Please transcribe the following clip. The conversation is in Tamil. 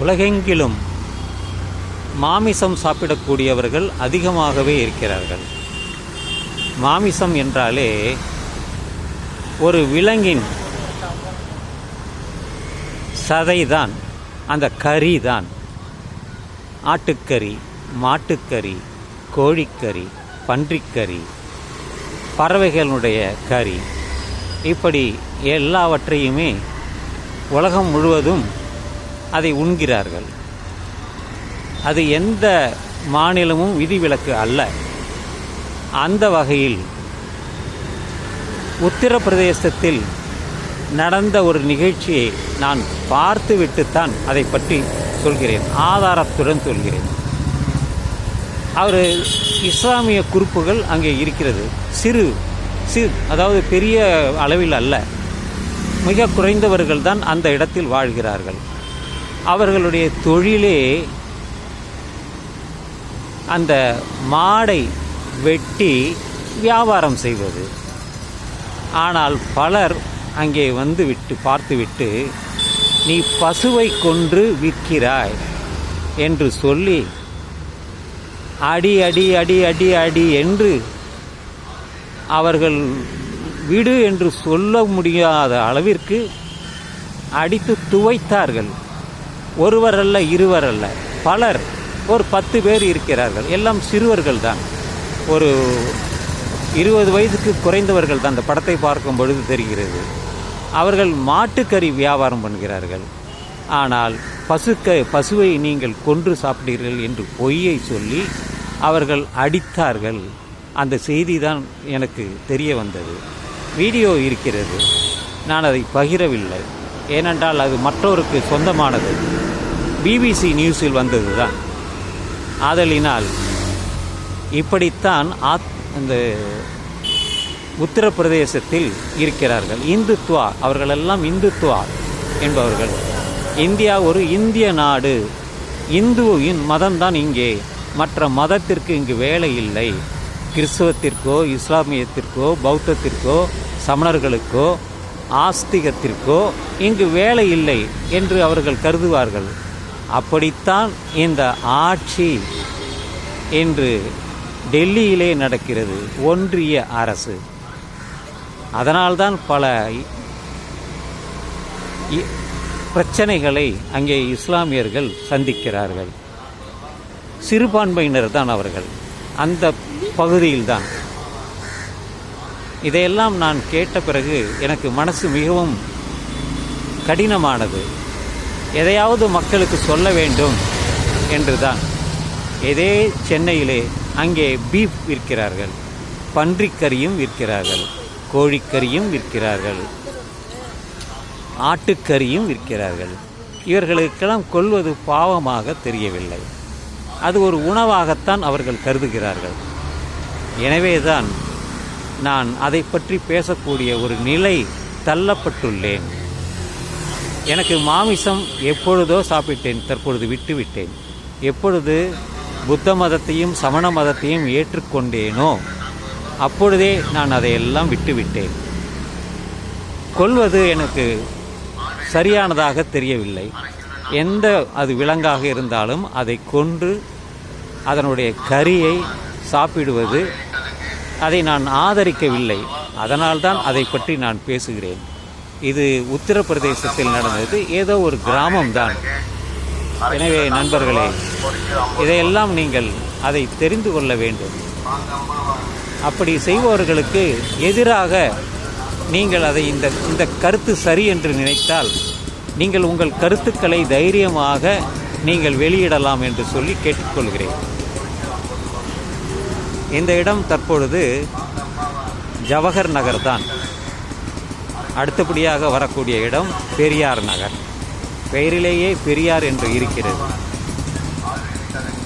உலகெங்கிலும் மாமிசம் சாப்பிடக்கூடியவர்கள் அதிகமாகவே இருக்கிறார்கள். மாமிசம் என்றாலே ஒரு விலங்கின் சதைதான் அந்த கறி தான் ஆட்டுக்கறி மாட்டுக்கறி கோழிக்கறி பன்றிக்கறி பறவைகளுடைய கறி. இப்படி எல்லாவற்றையுமே உலகம் முழுவதும் அதை உண்கிறார்கள். அது எந்த மாநிலமும் விதிவிலக்கு அல்ல. அந்த வகையில் உத்தரப்பிரதேசத்தில் நடந்த ஒரு நிகழ்ச்சியை நான் பார்த்துவிட்டுத்தான் அதை பற்றி சொல்கிறேன். ஆதாரத்துடன் சொல்கிறேன். அவர் இஸ்லாமிய குறிப்புகள் அங்கே இருக்கிறது. சிறு சிறு அதாவது பெரிய அளவில் அல்ல. மிக குறைந்தவர்கள் தான் அந்த இடத்தில் வாழ்கிறார்கள். அவர்களுடைய தொழிலே அந்த மாடை வெட்டி வியாபாரம் செய்வது. ஆனால் பலர் அங்கே வந்து விட்டு பார்த்துவிட்டு நீ பசுவை கொன்று விற்கிறாய் என்று சொல்லி அடி அடி அடி அடி அடி என்று அவர்கள் விடு என்று சொல்ல முடியாத அளவிற்கு அடித்து துவைத்தார்கள். ஒருவர் அல்ல இருவர் அல்ல. பலர் ஒரு பத்து பேர் இருக்கிறார்கள். எல்லாம் சிறுவர்கள் தான். ஒரு இருபது வயதுக்கு குறைந்தவர்கள் தான். அந்த படத்தை பார்க்கும் பொழுது தெரிகிறது. அவர்கள் மாட்டுக்கறி வியாபாரம் பண்ணுகிறார்கள். ஆனால் பசுக்க பசுவை நீங்கள் கொன்று சாப்பிட்டீர்கள் என்று பொய்யை சொல்லி அவர்கள் அடித்தார்கள். அந்த செய்தி தான் எனக்கு தெரிய வந்தது. வீடியோ இருக்கிறது. நான் அதை பகிரவில்லை. ஏனென்றால் அது மற்றவருக்கு சொந்தமானது. பிபிசி நியூஸில் வந்தது தான் ஆதலினால் இப்படித்தான் ஆத் இந்த உத்தரப்பிரதேசத்தில் இருக்கிறார்கள். இந்துத்துவா அவர்களெல்லாம் இந்துத்துவா என்பவர்கள். இந்தியா ஒரு இந்திய நாடு. இந்துவின் மதம்தான் இங்கே. மற்ற மதத்திற்கு இங்கு வேலை இல்லை. கிறிஸ்துவத்திற்கோ இஸ்லாமியத்திற்கோ பௌத்தத்திற்கோ சமணர்களுக்கோ ஆஸ்திகத்திற்கோ இங்கு வேலை இல்லை என்று அவர்கள் கருதுவார்கள். அப்படித்தான் இந்த ஆட்சி என்று டெல்லியிலே நடக்கிறது ஒன்றிய அரசு. அதனால்தான் பல இ- பிரச்சனைகளை அங்கே இஸ்லாமியர்கள் சந்திக்கிறார்கள். சிறுபான்மையினர் தான் அவர்கள். அந்த பகுதியில்தான். இதையெல்லாம் நான் கேட்ட பிறகு எனக்கு மனசு மிகவும் கடினமானது. எதையாவது மக்களுக்கு சொல்ல வேண்டும் என்று தான் இதே சென்னையிலே அங்கே பீஃப் விற்கிறார்கள் பன்றிக்கறியும் விற்கிறார்கள் கோழிக்கறியும் விற்கிறார்கள் ஆட்டுக்கறியும் விற்கிறார்கள். இவர்களுக்கெல்லாம் கொள்வது பாவமாக தெரியவில்லை. அது ஒரு உணவாகத்தான் அவர்கள் கருதுகிறார்கள். எனவேதான் நான் அதை பற்றி பேசக்கூடிய ஒரு நிலை தள்ளப்பட்டுள்ளேன். எனக்கு மாமிசம் எப்பொழுதோ சாப்பிட்டேன் தற்பொழுது விட்டுவிட்டேன். எப்பொழுது புத்த மதத்தையும் சமண மதத்தையும் ஏற்றுக்கொண்டேனோ அப்பொழுதே நான் அதையெல்லாம் விட்டுவிட்டேன். கொள்வது எனக்கு சரியானதாக தெரியவில்லை. எந்த அது விலங்காக இருந்தாலும் அதை கொன்று அதனுடைய கறியை சாப்பிடுவது அதை நான் ஆதரிக்கவில்லை. அதனால்தான் அதை பற்றி நான் பேசுகிறேன். இது உத்தரப்பிரதேசத்தில் நடந்தது. ஏதோ ஒரு கிராமம்தான். எனவே நண்பர்களே இதையெல்லாம் நீங்கள் அதை தெரிந்து கொள்ள வேண்டும். அப்படி செய்பவர்களுக்கு எதிராக நீங்கள் அதை இந்த இந்த கருத்து சரி என்று நினைத்தால் நீங்கள் உங்கள் கருத்துக்களை தைரியமாக நீங்கள் வெளியிடலாம் என்று சொல்லி கேட்டுக்கொள்கிறேன். இந்த இடம் தற்பொழுது ஜவஹர் நகர் தான் அடுத்தபடியாக வரக்கூடிய இடம் பெரியார் நகர். பெயரிலேயே பெரியார் என்று இருக்கிறது.